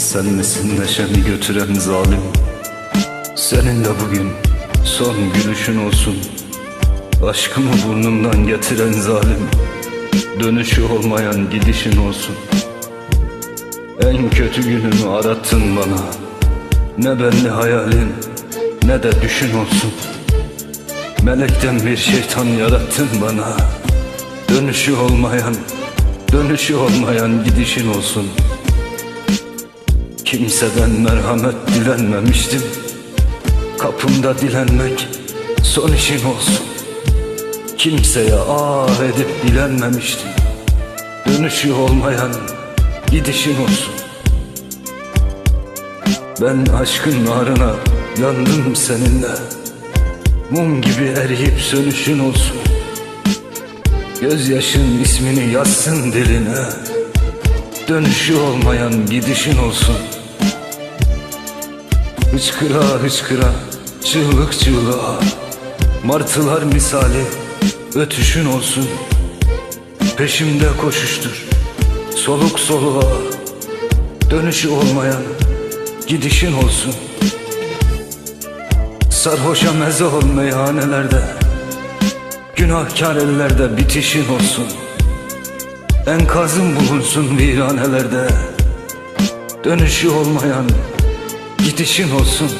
Sen misin neşemi götüren zalim? Senin de bugün son gülüşün olsun. Aşkımı burnumdan getiren zalim. Dönüşü olmayan gidişin olsun. En kötü günümü arattın bana. Ne benli hayalin ne de düşün olsun. Melekten bir şeytan yarattın bana. Dönüşü olmayan, dönüşü olmayan gidişin olsun Kimseden merhamet dilenmemiştim. Kapımda dilenmek son işin olsun. Kimseye ah edip dilenmemiştim. Dönüşü olmayan gidişin olsun. Ben aşkın narına yandım seninle. Mum gibi eriyip sönüşün olsun. Gözyaşın ismini yazsın diline. Dönüşü olmayan gidişin olsun Hıçkıra hıçkıra çığlık çığlığa. Martılar misali ötüşün olsun. Peşimde koşuştur soluk soluğa. Dönüşü olmayan gidişin olsun. Sarhoşa meze ol meyhanelerde. Günahkar ellerde bitişin olsun. Enkazın bulunsun viranelerde. Dönüşü olmayan gidişin olsun.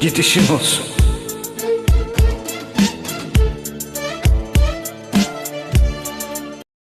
Gidişin olsun